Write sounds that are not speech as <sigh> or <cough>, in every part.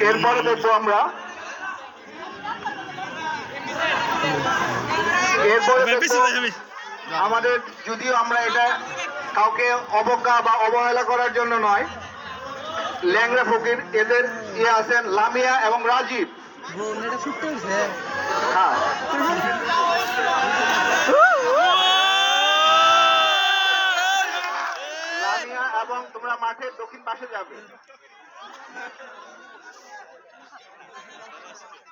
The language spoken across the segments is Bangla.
এরপরে দেখব আমরা। এরপরে আমাদের যদিও আমরা এটা কাউকে অবজ্ঞা বা অবহেলা করার জন্য নয়। ল্যাংরা ফকির এদের ইয়ে আছেন লামিয়া এবং রাজীব। হ্যাঁ। এবং তোমরা মাঠের দক্ষিণ পাশে যাবে।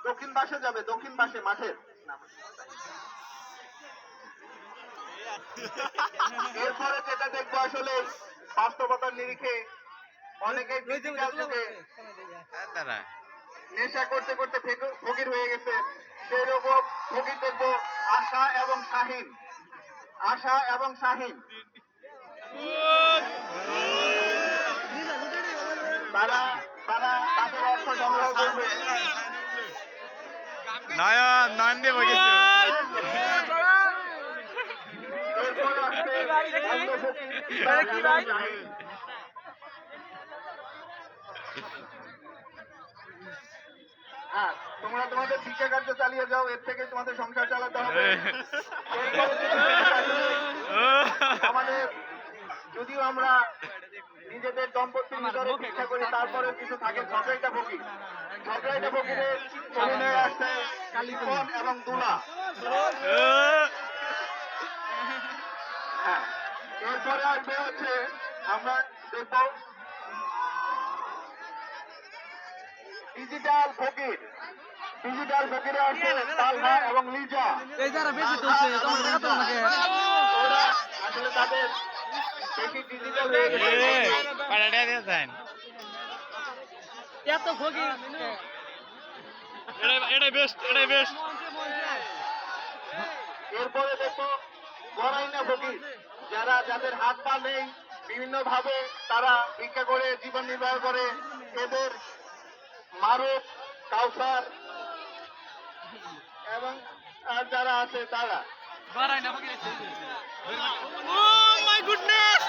দক্ষিণ পাশে যাবে দক্ষিণ পাশে মাঠের এরপরে যেটা দেখব আসলে বাস্তবতার নিরিখে অনেকে নেশা করতে করতে ফেক- ফকির হয়ে গেছে। সেই রকম ফকির দেখব আশা এবং শাহিন। আশা এবং শাহিন। নয়ন। হ্যাঁ তোমরা তোমাদের ভিক্ষা কার্য চালিয়ে যাও এর থেকে তোমাদের সংসার চালাতে হবে আমাদের যদিও আমরা নিজেদের দম্পতির ভিতরে ভিক্ষা করি তারপরে কিছু থাকে ঝগড়াইটা ফকির ঝগড়াইটা ফকিরের অভিনয়ে আসছে কালিপন এবং দুলা। হ্যাঁ এরপরে আসবে হচ্ছে আমরা দেখব ডিজিটাল ফকির। ডিজিটাল ফকিরে আসছে তালহা এবং লিজা। এই যারা বেশি তুলছে তোমার টাকা তো আসলে তাদের বেশি ডিজিটাল হয়ে গেছে এত ফকির এটাই বেস্ট এটাই বেস্ট এরপরে দেখো গড়াইনা ফকির যারা যাদের হাত পা নেই বিভিন্ন ভাবে তারা ভিক্ষা করে জীবন নির্বাহ করে। এদের মারুফ কাউসার এবং আর যারা আছে তারা। বাড়াই না ফকির ও মাই গুডনেস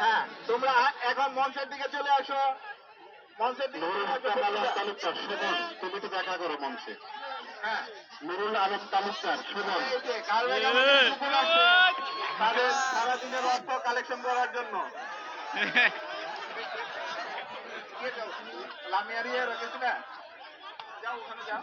হ্যাঁ তোমরা এখন মঞ্চের দিকে চলে আসো। মঞ্চের দিকে তুমি তো দেখা করো মঞ্চে। হ্যাঁ। নুরুল আলম তালুকদার সুমন তাদের সারাদিনের অর্থ কালেকশন করার জন্য। <laughs> কে যাও? লামিয়া রিয়া রেখেছি না? যাও ওখানে যাও।